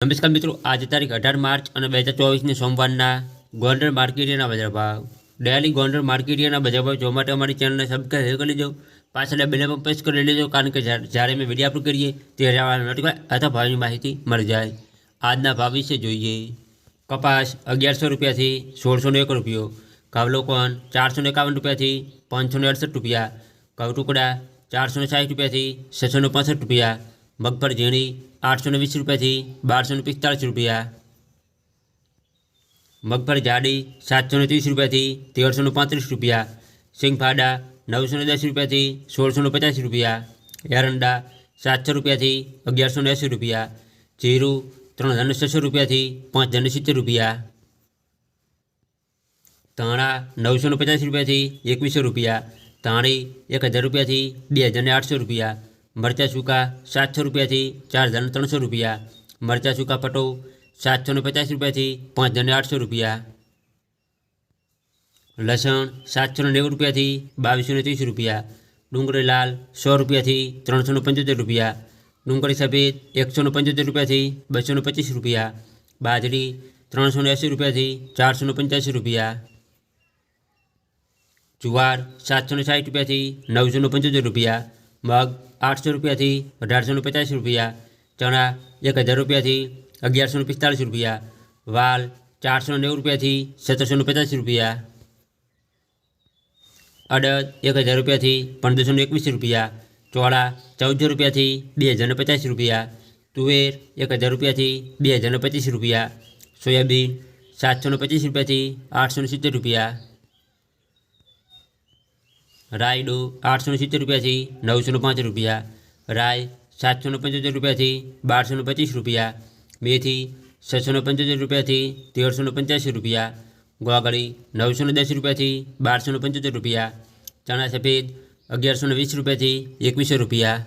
નમસ્કાર મિત્રો આજે તારીખ અઢાર માર્ચ અને બે હજાર ચોવીસને સોમવારના ગોંડલ માર્કેટિયાના બજાર ભાવ ડેલી ગોંડલ માર્કેટિયાના બજાર ભાવ જોવા માટે અમારી ચેનલને સબસ્ક્રાઈબ કરી લેજો પાછળ બેલમાં પ્રેસ કરી લેજો કારણ કે જ્યારે જ્યારે અમે વિડીયો અપલોડ કરીએ ત્યારે આ નોટિફાય અથવા ભાવની માહિતી મળી જાય આજના ભાવ વિશે જોઈએ કપાસ અગિયારસો રૂપિયાથી સોળસો ને એક રૂપિયો ઘઉં ચારસો ને એકાવન રૂપિયાથી પાંચસો ને અડસઠ રૂપિયા ઘઉં ટુકડા ચારસો ને સાઠ રૂપિયાથી છસો ને પાસઠ રૂપિયા મગફળ ઝીણી આઠસો ને વીસ રૂપિયાથી બારસો ને પિસ્તાળીસ રૂપિયા મગફળી જાડી સાતસો ને ત્રીસ રૂપિયાથી તેરસો ને પાંત્રીસ રૂપિયા સિંગફાડા નવસો ને દસ રૂપિયાથી સોળસો ને પચાસ રૂપિયા એરંડા સાતસો રૂપિયાથી અગિયારસો ને એંસી રૂપિયા જીરું ત્રણ હજાર ને છસો રૂપિયાથી પાંચ હજાર ને સિત્તેર રૂપિયા ધાણા નવસો ને પચાસ રૂપિયાથી એકવીસો રૂપિયા ધાણી એક હજાર રૂપિયાથી બે હજાર ને આઠસો રૂપિયા મરચાં સૂકા સાતસો રૂપિયાથી ચાર હજાર ને ત્રણસો રૂપિયા મરચાં સૂકા પટો સાતસો ને પચાસ રૂપિયાથી પાંચ હજાર ને આઠસો રૂપિયા લસણ સાતસો ને નેવું રૂપિયાથી બાવીસો ને ત્રીસ રૂપિયા ડુંગળી લાલ સો રૂપિયાથી ત્રણસો ને પંચોતેર રૂપિયા ડુંગળી સફેદ એકસો ને પંચોતેર રૂપિયાથી બસો ને પચીસ રૂપિયા બાજરી ત્રણસો ને એંસી રૂપિયાથી ચારસો ને પંચ્યાસી રૂપિયા જુવાર સાતસો ને સાઠ રૂપિયાથી નવસો ને પંચોતેર રૂપિયા મગ આઠસો રૂપિયાથી અઢારસો ને પચાસ રૂપિયા ચણા એક હજાર રૂપિયાથી અગિયારસો ને પિસ્તાળીસ રૂપિયા વાલ ચારસો ને નેવું રૂપિયાથી સત્તરસો ને પચાસ રૂપિયા અડદ એક હજાર રૂપિયાથી પંદરસો ને એકવીસ રૂપિયા ચોળા ચૌદસો રૂપિયાથી બે હજાર ને પચાસ રૂપિયા તુવેર એક હજાર રૂપિયાથી બે હજાર ને પચીસ રૂપિયા સોયાબીન સાતસો ને પચીસ રૂપિયાથી આઠસો ને સિત્તેર રૂપિયા રાયડો આઠસો સિત્તેર રૂપિયાથી નવસો પાંચ રૂપિયા. રાય સાતસો પંચોતેર રૂપિયાથી બારસો પચીસ રૂપિયા. મેથી છસો પંચોતેર રૂપિયાથી તેરસો પંચ્યાસી રૂપિયા. ગોગળી નવસો ને દસ રૂપિયાથી બારસો પંચોતેર રૂપિયા. ચણા સફેદ અગિયારસો વીસ રૂપિયાથી એકવીસો રૂપિયા.